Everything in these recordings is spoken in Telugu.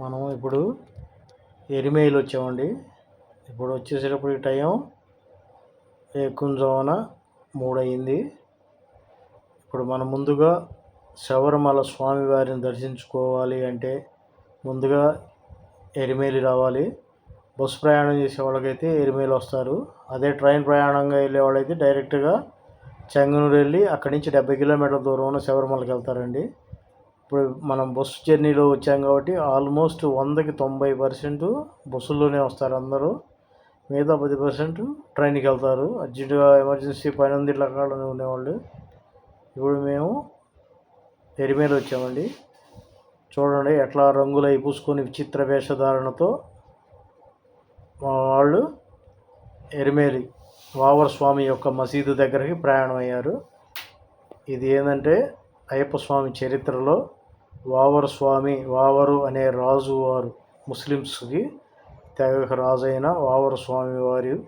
మనం ఇప్పుడు ఎరిమేలు వచ్చామండి. ఇప్పుడు వచ్చేసేటప్పటికి టైం ఏకుంజోన మూడు అయింది ఇప్పుడు మనం ముందుగా శబరిమల స్వామివారిని దర్శించుకోవాలి అంటే ముందుగా ఎరిమేలి రావాలి. బస్సు ప్రయాణం చేసే వాళ్ళకైతే ఎరిమేలు వస్తారు. అదే ట్రైన్ ప్రయాణంగా వెళ్ళే వాళ్ళైతే డైరెక్ట్గా చెంగనూరు వెళ్ళి అక్కడి నుంచి డెబ్బై కిలోమీటర్ల దూరం ఉన్న శబరిమలకి వెళ్తారండి. ఇప్పుడు మనం బస్సు జర్నీలో వచ్చాం కాబట్టి ఆల్మోస్ట్ వందకి తొంభై పర్సెంట్ బస్సుల్లోనే వస్తారు అందరూ. మిగతా పది పర్సెంట్ ట్రైన్కి వెళ్తారు. అర్జెంటుగా ఎమర్జెన్సీ పని ఉంది ఇట్లా కాడ ఉండేవాళ్ళు. ఇప్పుడు మేము ఎరిమేలు వచ్చామండి. చూడండి ఎట్లా రంగులు పూసుకొని విచిత్ర వేషధారణతో మా వాళ్ళు ఎరిమేలి వావర్ స్వామి యొక్క మసీదు దగ్గరికి ప్రయాణం అయ్యారు ఇది ఏంటంటే అయ్యప్ప స్వామి చరిత్రలో వావరు స్వామి వావరు అనే రాజు వారు ముస్లిమ్స్కి తెగకు రాజైన వావరు స్వామి వారి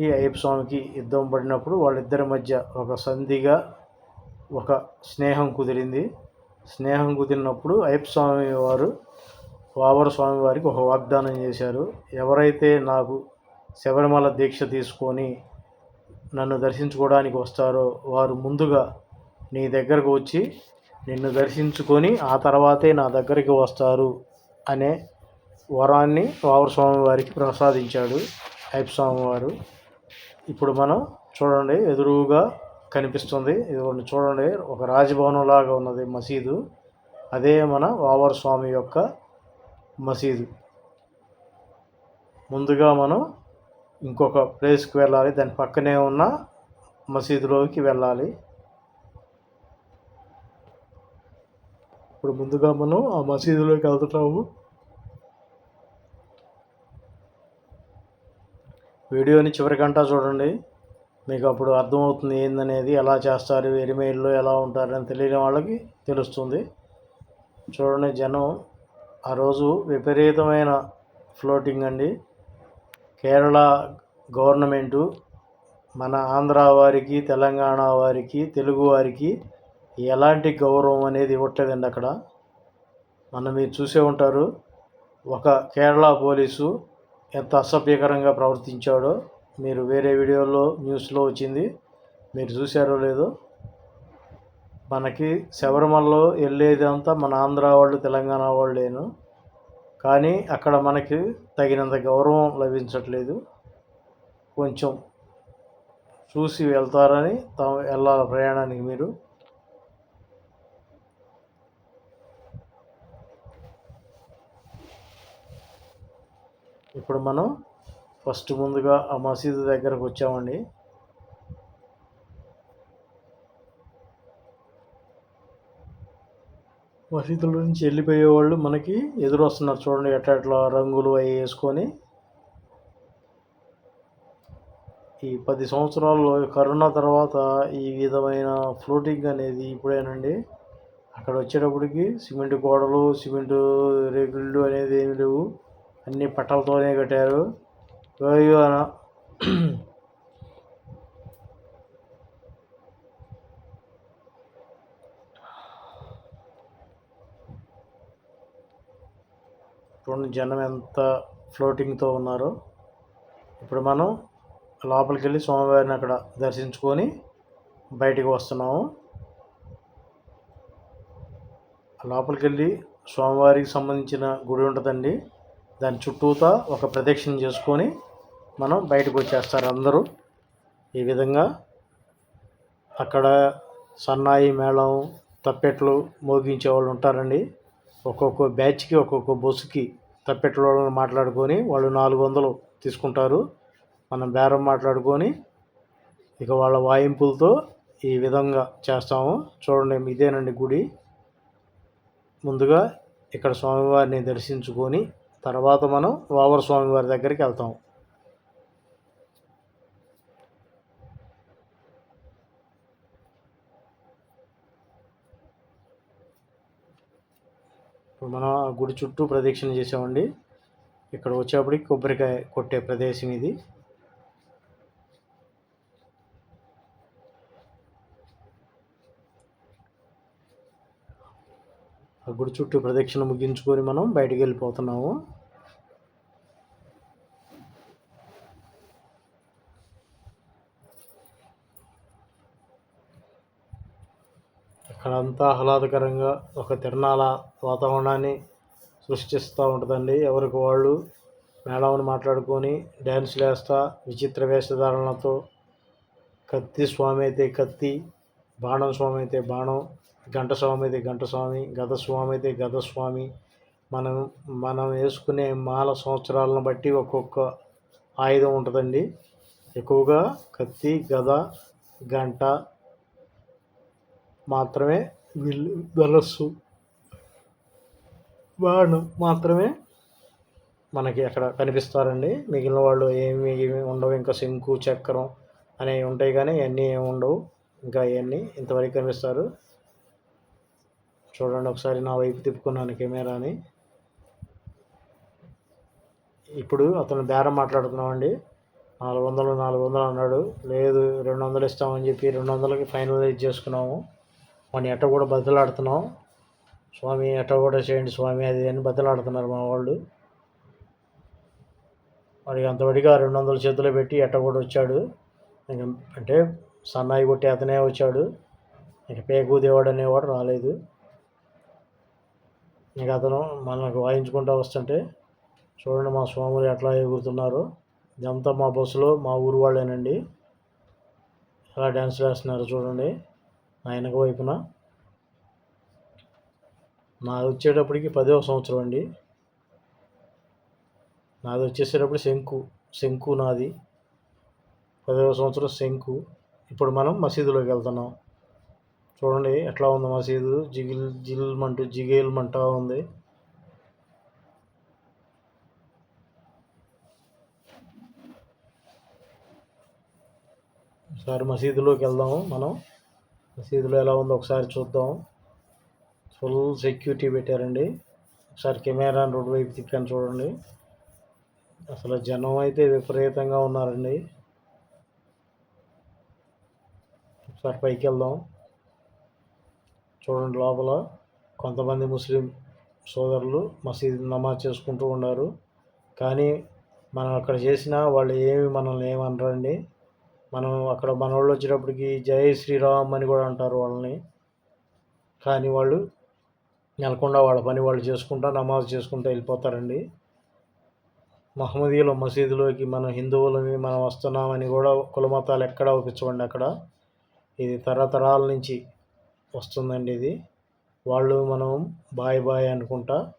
ఈ అయ్యప్ప స్వామికి యుద్ధం పడినప్పుడు వాళ్ళిద్దరి మధ్య ఒక సంధిగా ఒక స్నేహం కుదిరింది. స్నేహం కుదిరినప్పుడు అయ్యప్ప స్వామి వారు వావర స్వామి వారికి ఒక వాగ్దానం చేశారు. ఎవరైతే నాకు శబరిమల దీక్ష తీసుకొని నన్ను దర్శించుకోవడానికి వస్తారో వారు ముందుగా నీ దగ్గరకు వచ్చి నిన్ను దర్శించుకొని ఆ తర్వాతే నా దగ్గరికి వస్తారు అనే వరాన్ని వావర స్వామి వారికి ప్రసాదించాడు అయ్యప్ప వారు ఇప్పుడు మనం చూడండి ఎదురుగా కనిపిస్తుంది. ఇది చూడండి ఒక రాజభవనం లాగా ఉన్నది మసీదు. అదే మన వావర స్వామి యొక్క మసీదు. ముందుగా మనం ఇంకొక ప్లేస్కి వెళ్ళాలి. దాని పక్కనే ఉన్న మసీదులోకి వెళ్ళాలి. ఇప్పుడు ముందుగా మనం ఆ మసీదులోకి వెళ్తున్నాము. వీడియోని చివరికంటా చూడండి. మీకు అప్పుడు అర్థమవుతుంది ఏందనేది ఎలా చేస్తారు ఎరిమేళ్ళు ఎలా ఉంటారని తెలియని వాళ్ళకి తెలుస్తుంది. చూడండి జనం ఆ రోజు విపరీతమైన ఫ్లోటింగ్ అండి. కేరళ గవర్నమెంటు మన ఆంధ్ర వారికి తెలంగాణ వారికి తెలుగు వారికి ఎలాంటి గౌరవం అనేది ఇవ్వట్లేదండి అక్కడ. మనం మీరు చూసే ఉంటారు ఒక కేరళ పోలీసు ఎంత అసభ్యకరంగా ప్రవర్తించాడో మీరు వేరే వీడియోలో న్యూస్లో వచ్చింది మీరు చూసారో లేదో. మనకి శబరిమలలో వెళ్ళేదంతా మన ఆంధ్ర వాళ్ళు తెలంగాణ వాళ్ళేను. కానీ అక్కడ మనకి తగినంత గౌరవం లభించట్లేదు. కొంచెం చూసి వెళ్తారని తాము వెళ్ళాలి ప్రయాణానికి మీరు. ఇప్పుడు మనం ఫస్ట్ ముందుగా ఆ మసీదు దగ్గరకు వచ్చామండి. మసీదుల నుంచి వెళ్ళిపోయే వాళ్ళు మనకి ఎదురు వస్తున్నారు చూడండి ఎట్లా ఎట్లా రంగులు అవి వేసుకొని. ఈ పది సంవత్సరాల్లో కరోనా తర్వాత ఈ విధమైన ఫ్లోటింగ్ అనేది ఇప్పుడేనండి. అక్కడ వచ్చేటప్పటికి సిమెంట్ గోడలు సిమెంట్ రేకుళ్ళు అనేది ఏమి లేవు. అన్ని పట్టలతోనే కట్టారు. వేయున చూడండి జనం ఎంత ఫ్లోటింగ్తో ఉన్నారో ఇప్పుడు మనం లోపలికి వెళ్ళి స్వామివారిని అక్కడ దర్శించుకొని బయటికి వస్తున్నాము. లోపలికి వెళ్ళి స్వామివారికి సంబంధించిన గుడి ఉంటుందండి. దాని చుట్టూతా ఒక ప్రదక్షిణ చేసుకొని మనం బయటకు వచ్చేస్తారు అందరూ. ఈ విధంగా అక్కడ సన్నాయి మేళం తప్పెట్లు మోగించే వాళ్ళు ఉంటారండి. ఒక్కొక్క బ్యాచ్కి ఒక్కొక్క బస్సుకి తప్పెట్ల వాళ్ళని మాట్లాడుకొని వాళ్ళు నాలుగు వందలు తీసుకుంటారు. మనం బేరం మాట్లాడుకొని ఇక వాళ్ళ వాయింపులతో ఈ విధంగా చేస్తాము. చూడండి ఇదేనండి గుడి. ముందుగా ఇక్కడ స్వామివారిని దర్శించుకొని తర్వాత మనం వావర స్వామివారి దగ్గరికి వెళ్తాం. ఇప్పుడు మనం ఆ గుడి చుట్టూ ప్రదక్షిణ చేసామండి ఇక్కడ వచ్చేప్పటికి కొబ్బరికాయ కొట్టే ప్రదేశం ఇది. ఆ గుడి చుట్టూ ప్రదక్షిణ ముగించుకొని మనం బయటికి వెళ్ళిపోతున్నాము. అంతా ఆహ్లాదకరంగా ఒక తిరణాల వాతావరణాన్ని సృష్టిస్తూ ఉంటుందండి. ఎవరికి వాళ్ళు మేళాన్ని మాట్లాడుకొని డ్యాన్సులు వేస్తా విచిత్ర వేషధారణలతో కత్తి స్వామి అయితే కత్తి బాణం స్వామి అయితే బాణం గంట స్వామి అయితే గంట స్వామి గద స్వామి అయితే గద స్వామి మనం మనం వేసుకునే మాల సంవత్సరాలను బట్టి ఒక్కొక్క ఆయుధం ఉంటుందండి. ఎక్కువగా కత్తి గద గంట మాత్రమే విల్లు ధనస్సు మాత్రమే మనకి అక్కడ కనిపిస్తారండి. మిగిలిన వాళ్ళు ఏమి ఏమి ఉండవు. ఇంకా శంకు చక్రం అనేవి ఉంటాయి కానీ ఇవన్నీ ఏమి ఉండవు. ఇంకా ఇవన్నీ ఇంతవరకు కనిపిస్తారు. చూడండి ఒకసారి నా వైపు తిప్పుకున్నాను కెమెరాని. ఇప్పుడు అతను బేరం మాట్లాడుతున్నామండి. నాలుగు వందలు నాలుగు వందలు అన్నాడు. లేదు రెండు వందలు ఇస్తామని చెప్పి రెండు వందలకి ఫైనలైజ్ చేసుకున్నాము. మన ఎట్ట కూడా బద్దలాడుతున్నాం స్వామి ఎట్ట కూడా చేయండి స్వామి అది అని బద్దలాడుతున్నారు మా వాళ్ళు. వాడికి అంతవడిగా రెండు వందల చేతిలో పెట్టి ఎట్ట కూడా వచ్చాడు. ఇంక అంటే సన్నాయి కొట్టి అతనే వచ్చాడు. ఇక పేకు దేవుడు అనేవాడు రాలేదు. ఇంక అతను మనకు వాయించుకుంటూ వస్తుంటే చూడండి మా స్వాములు ఎట్లా ఎగురుతున్నారు. ఇదంతా మా బస్సులో మా ఊరు వాళ్ళేనండి. ఎలా డ్యాన్స్ వేస్తున్నారు చూడండి. నా వెనక వైపున. నాది వచ్చేటప్పటికి పదవ సంవత్సరం అండి. నాది వచ్చేసేటప్పుడు శంకు శంకు నాది. పదవ సంవత్సరం శంకు. ఇప్పుడు మనం మసీదులోకి వెళ్తున్నాం. చూడండి ఎట్లా ఉంది మసీదు. జిగిల్ జిల్మంటూ జిగేల్మంటా ఉంది. ఒకసారి మసీదులోకి వెళ్దాము మనం. మసీదులో ఎలా ఉందో ఒకసారి చూద్దాం. ఫుల్ సెక్యూరిటీ పెట్టారండి. ఒకసారి కెమెరా రోడ్డు వైపు తిప్పాను చూడండి. అసలు జనం అయితే విపరీతంగా ఉన్నారండి. ఒకసారి పైకి వెళ్దాం. చూడండి లోపల కొంతమంది ముస్లిం సోదరులు మసీద్ నమాజ్ చేసుకుంటూ ఉన్నారు. కానీ మనం అక్కడ చేసినా వాళ్ళు ఏమి మనల్ని ఏమనరండి. మనం అక్కడ మన వాళ్ళు వచ్చేటప్పటికి జై శ్రీరామ్ అని కూడా అంటారు వాళ్ళని. కానీ వాళ్ళు నెలకొండ వాళ్ళ పని వాళ్ళు చేసుకుంటా నమాజ్ చేసుకుంటూ వెళ్ళిపోతారండి. మహమ్మదీయుల మసీదులోకి మనం హిందువులని మనం వస్తున్నామని కూడా కులమతాలు ఎక్కడ ఒప్పించవండి అక్కడ. ఇది తరతరాల నుంచి వస్తుందండి ఇది. వాళ్ళు మనం బాయ్ బాయ్ అనుకుంటా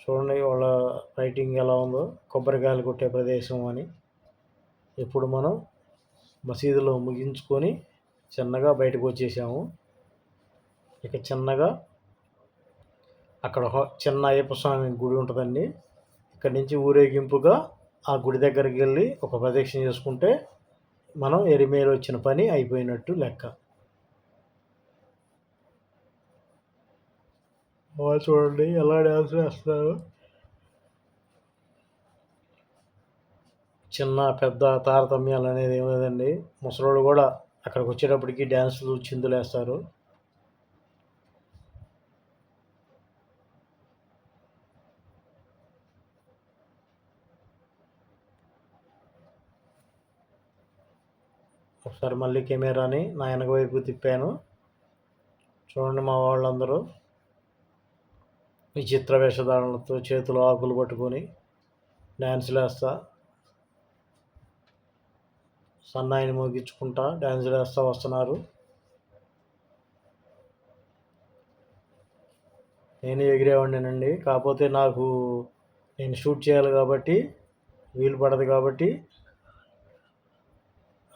చూడండి వాళ్ళ రైటింగ్ ఎలా ఉందో కొబ్బరికాయలు కొట్టే ప్రదేశం అని. ఇప్పుడు మనం మసీదులో ముగించుకొని చిన్నగా బయటకు వచ్చేసాము. ఇక చిన్నగా అక్కడ చిన్న అయ్యప్ప స్వామి గుడి ఉంటుందండి. ఇక్కడి నుంచి ఊరేగింపుగా ఆ గుడి దగ్గరికి వెళ్ళి ఒక ప్రదక్షిణ చేసుకుంటే మనం ఎరిమేలు వచ్చిన పని అయిపోయినట్టు లెక్క. చూడండి ఎలా డ్యాన్స్ వేస్తున్నారు. చిన్న పెద్ద తారతమ్యాలు అనేది ఏం లేదండి. ముసలోళ్ళు కూడా అక్కడికి వచ్చేటప్పటికి డ్యాన్సులు చిందులు వేస్తారు ఒకసారి మళ్ళీ కెమెరాని నా వెనక వైపు తిప్పాను. చూడండి మా వాళ్ళందరూ. విచిత్ర వేషధారణలతో చేతులు ఆకులు పట్టుకొని డ్యాన్సులు వేస్తా సన్నాయిని మోగించుకుంటా డ్యాన్స్ వేస్తూ వస్తున్నారు. నేను ఎగిరేవాడినండి కాకపోతే నాకు నేను షూట్ చేయాలి కాబట్టి వీలు పడదు కాబట్టి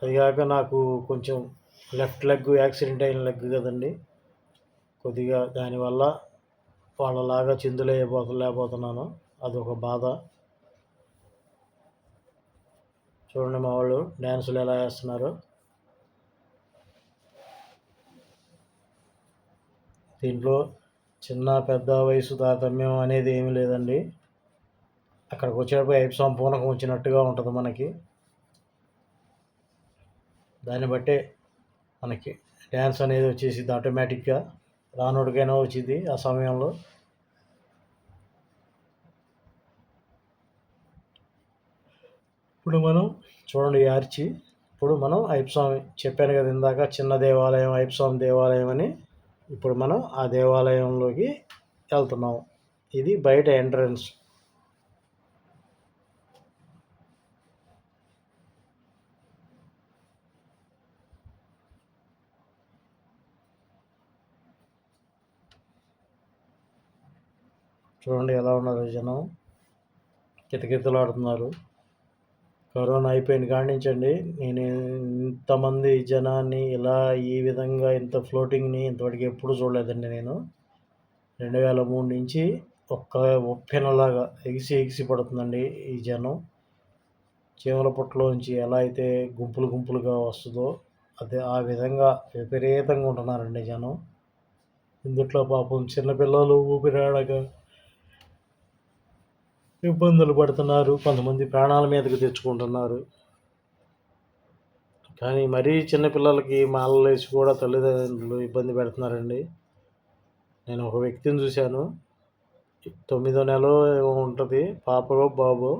అదిగాక నాకు కొంచెం లెఫ్ట్ లెగ్ యాక్సిడెంట్ అయిన లెగ్ కదండి. కొద్దిగా దానివల్ల వాళ్ళలాగా అది అదొక బాధ. చూడండి మా వాళ్ళు డ్యాన్సులు ఎలా వేస్తున్నారు. దీంట్లో చిన్న పెద్ద వయసు తారతమ్యం అనేది ఏమీ లేదండి. అక్కడికి వచ్చేటప్పుడు ఐపు సంపూర్ణకం వచ్చినట్టుగా ఉంటుంది మనకి. దాన్ని బట్టే మనకి డ్యాన్స్ అనేది వచ్చేసింది ఆటోమేటిక్గా రానోడికైనా వచ్చింది ఆ సమయంలో. ఇప్పుడు మనం చూడండి ఈ ఆర్చి. ఇప్పుడు మనం అయ్యప్పస్వామి చెప్పాను కదా ఇందాక చిన్న దేవాలయం అయ్యప్పస్వామి దేవాలయం అని. ఇప్పుడు మనం ఆ దేవాలయంలోకి వెళ్తున్నాం ఇది బయట ఎంట్రన్స్. చూడండి ఎలా ఉన్నారు జనం. కితకితలాడుతున్నారు. కరోనా అయిపోయిన కానించండి నేను ఇంతమంది జనాన్ని ఇలా ఈ విధంగా ఇంత ఫ్లోటింగ్ని ఇంతవరకు ఎప్పుడు చూడలేదండి నేను. రెండు వేల మూడు నుంచి ఒక్క ఒప్పెనలాగా ఎగిసి ఎగిసి పడుతుందండి ఈ జనం. చీమల పుట్టలోంచి ఎలా అయితే గుంపులు గుంపులుగా వస్తుందో అదే ఆ విధంగా విపరీతంగా ఉంటున్నారండి జనం. ఇందుట్లో పాపం చిన్నపిల్లలు ఊపిరాడక ఇబ్బందులు పడుతున్నారు కొంతమంది ప్రాణాల మీదకి తెచ్చుకుంటున్నారు. కానీ మరీ చిన్నపిల్లలకి మాలలు వేసి కూడా తల్లిదండ్రులు ఇబ్బంది పెడుతున్నారండి. నేను ఒక వ్యక్తిని చూశాను. తొమ్మిదో నెల ఉంటుంది పాపలో బాబు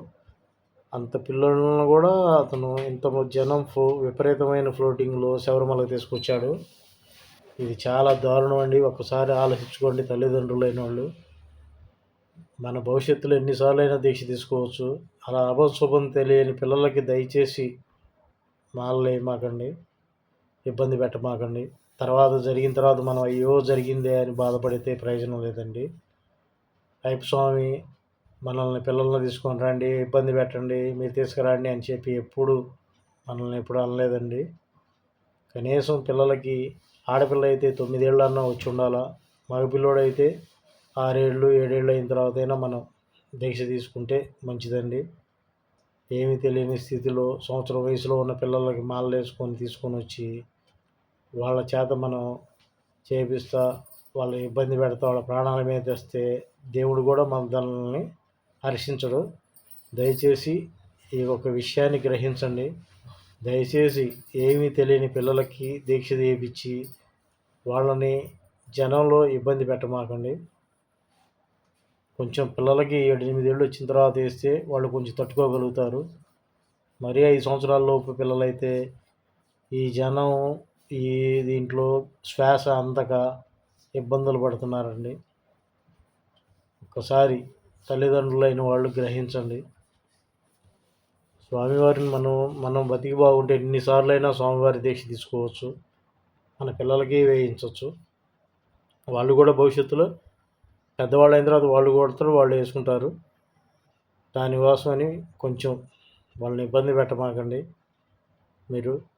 అంత పిల్లలను కూడా అతను ఇంత జనం ఫ్లో విపరీతమైన ఫ్లోటింగ్లో శబరిమలకు తీసుకొచ్చాడు. ఇది చాలా దారుణం అండి. ఒక్కసారి ఆలోచించుకోండి తల్లిదండ్రులైన వాళ్ళు మన భవిష్యత్తులో ఎన్నిసార్లు అయినా దీక్ష తీసుకోవచ్చు. అలా అభశుభం తెలియని పిల్లలకి దయచేసి మాలలేమాకండి ఇబ్బంది పెట్టమాకండి. తర్వాత జరిగిన తర్వాత మనం అయ్యో జరిగిందే అని బాధపడితే ప్రయోజనం లేదండి. అయ్యప్ప స్వామి మనల్ని పిల్లల్ని తీసుకొని రండి ఇబ్బంది పెట్టండి మీరు తీసుకురండి అని చెప్పి ఎప్పుడు మనల్ని ఎప్పుడు అనలేదండి. కనీసం పిల్లలకి ఆడపిల్ల అయితే తొమ్మిదేళ్ళన్నా వచ్చి ఉండాలా? మగపిల్లోడైతే ఆరేళ్ళు ఏడేళ్ళు అయిన తర్వాత అయినా మనం దీక్ష తీసుకుంటే మంచిదండి. ఏమీ తెలియని స్థితిలో సంవత్సరం వయసులో ఉన్న పిల్లలకి మాలలు వేసుకొని తీసుకొని వచ్చి వాళ్ళ చేత మనం చేపిస్తా వాళ్ళ ఇబ్బంది పెడతా వాళ్ళ ప్రాణాల మీద తెస్తే దేవుడు కూడా మన దానిని హర్షించడు. దయచేసి ఈ ఒక విషయాన్ని గ్రహించండి. దయచేసి ఏమీ తెలియని పిల్లలకి దీక్ష చేయించి వాళ్ళని జనంలో ఇబ్బంది పెట్టమాకండి. కొంచెం పిల్లలకి ఏడు ఎనిమిది ఏళ్ళు వచ్చిన తర్వాత వేస్తే వాళ్ళు కొంచెం తట్టుకోగలుగుతారు. మరీ ఐదు సంవత్సరాలలోపు పిల్లలైతే ఈ జనం ఈ దీంట్లో శ్వాస అందక ఇబ్బందులు పడుతున్నారండి. ఒకసారి తల్లిదండ్రులైన వాళ్ళు గ్రహించండి. స్వామివారిని మనం మనం బతికి బాగుంటే ఎన్నిసార్లు అయినా స్వామివారి దీక్ష తీసుకోవచ్చు. మన పిల్లలకి వేయించవచ్చు. వాళ్ళు కూడా భవిష్యత్తులో పెద్దవాళ్ళు అయిన తర్వాత వాళ్ళు కొడతారు వాళ్ళు వేసుకుంటారు. దానికోసమని కొంచెం వాళ్ళని ఇబ్బంది పెట్టమాకండి. మీరు